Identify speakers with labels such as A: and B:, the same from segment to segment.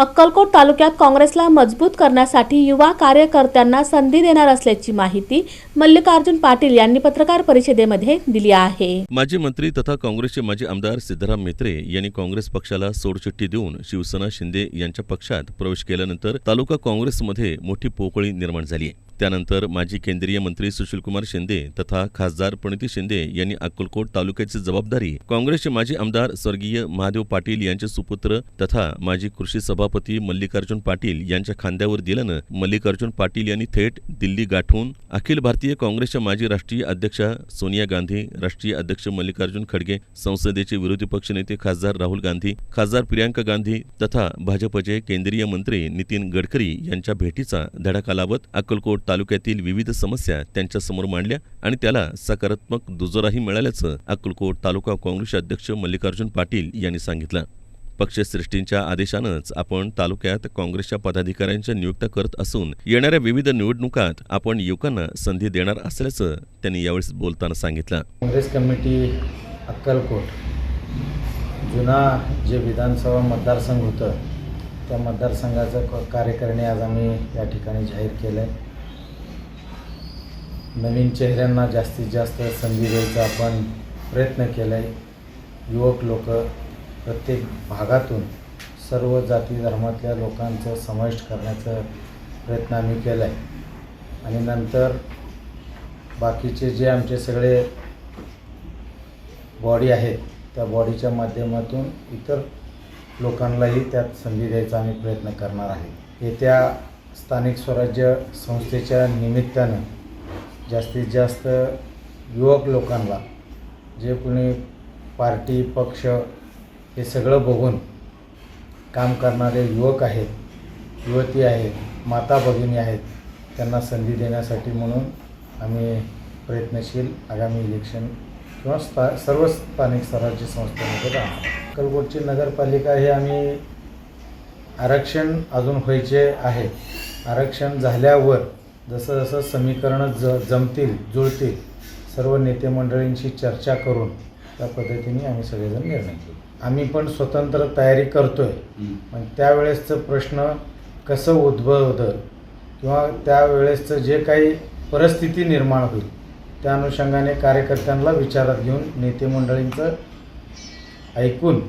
A: अक्कलकोट तालुक्यात काँग्रेसला मजबूत करण्यासाठी युवा कार्यकर्त्यांना संधी देणार असल्याची माहिती मल्लिकार्जुन पाटील यांनी पत्रकार परिषदेमध्ये दिली आहे.
B: माजी मंत्री तथा काँग्रेसचे माजी आमदार सिद्धराम मेत्रे यांनी काँग्रेस पक्षाला सोडचिठ्ठी देऊन शिवसेना शिंदे यांच्या पक्षात प्रवेश केल्यानंतर तालुका काँग्रेसमध्ये मोठी पोकळी निर्माण झाली आहे. त्यानंतर माजी केंद्रीय मंत्री सुशीलकुमार शिंदे तथा खासदार प्रणिती शिंदे यांनी अक्कलकोट तालुक्याची जबाबदारी काँग्रेसचे माजी आमदार स्वर्गीय महादेव पाटील यांचे सुपुत्र तथा माजी कृषी सभापती मल्लिकार्जुन पाटील यांच्या खांद्यावर दिल्यानं मल्लिकार्जुन पाटील यांनी थेट दिल्ली गाठून अखिल भारतीय काँग्रेसच्या माजी राष्ट्रीय अध्यक्षा सोनिया गांधी राष्ट्रीय अध्यक्ष मल्लिकार्जुन खडगे संसदेचे विरोधी पक्षनेते खासदार राहुल गांधी खासदार प्रियांका गांधी तथा भाजपचे केंद्रीय मंत्री नितीन गडकरी यांच्या भेटीचा धडाका लावत अक्कलकोट तालुक्यातील विविध समस्या त्यांच्यासमोर मांडल्या आणि त्याला सकारात्मक दुजोराही मिळाल्याचं अक्कलकोट तालुका काँग्रेस अध्यक्ष मल्लिकार्जुन पाटील यांनी सांगितलं. पक्षश्रेष्ठींच्या आदेशानंच आपण तालुक्यात काँग्रेसच्या पदाधिकाऱ्यांच्या नियुक्त्या करत असून येणाऱ्या विविध निवडणुकात आपण युवकांना संधी देणार असल्याचं त्यांनी यावेळी बोलताना सांगितलं.
C: काँग्रेस कमिटी अक्कलकोट जुना जे विधानसभा मतदारसंघ होतं त्या मतदारसंघाचं कार्यकारिणी आज आम्ही या ठिकाणी जाहीर केलं आहे नवीन चेहऱ्यांना जास्तीत जास्त संधी द्यायचा आपण प्रयत्न केला आहे युवक लोक प्रत्येक भागातून सर्व जाती धर्मातल्या लोकांचं समाविष्ट करण्याचा प्रयत्न आम्ही केला आहे आणि नंतर बाकीचे जे आमचे सगळे बॉडी आहेत त्या बॉडीच्या माध्यमातून इतर लोकांनाही त्यात संधी द्यायचा आम्ही प्रयत्न करणार आहे. येत्या स्थानिक स्वराज्य संस्थेच्या निमित्तानं जास्तीत जास्त युवक लोकांना जे कोणी पार्टी पक्ष हे सगळं बघून काम करणारे युवक आहेत युवती आहेत माता भगिनी आहेत त्यांना संधी देण्यासाठी म्हणून आम्ही प्रयत्नशील आगामी इलेक्शन किंवा स्था सर्व स्थानिक स्वराज्य संस्थेमध्ये राहणार अक्कलकोटची नगरपालिका हे आम्ही आरक्षण अजून व्हायचे आहे. आरक्षण झाल्यावर जसं जसं समीकरणं ज जमतील जुळतील सर्व नेते मंडळींशी चर्चा करून त्या पद्धतीने आम्ही सगळेजण निर्णय घेऊ. आम्ही पण स्वतंत्र तयारी करतो आहे पण त्यावेळेसचं प्रश्न कसं उद्भवतं किंवा त्यावेळेसचं जे काही परिस्थिती निर्माण होईल त्या अनुषंगाने कार्यकर्त्यांना विचारात घेऊन नेते मंडळींचं ऐकून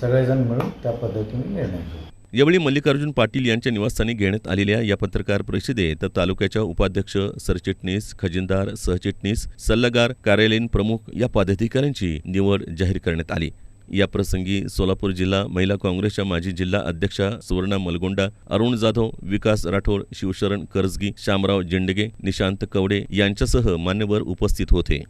C: सगळेजण मिळून त्या पद्धतीने निर्णय घेऊ.
B: यावेळी मल्लिकार्जुन पाटील यांच्या निवासस्थानी घेण्यात आलेल्या या पत्रकार परिषदेत तालुक्याच्या उपाध्यक्ष सरचिटणीस खजिनदार सहचिटणीस सल्लागार कार्यालयीन प्रमुख या पदाधिकाऱ्यांची निवड जाहीर करण्यात आली. या प्रसंगी सोलापूर जिल्हा महिला काँग्रेसच्या माजी जिल्हा अध्यक्षा सुवर्णा मलगोंडा अरुण जाधव विकास राठोड शिवशरण करजगी शामराव जेंडगे निशांत कवडे यांच्यासह मान्यवर उपस्थित होते.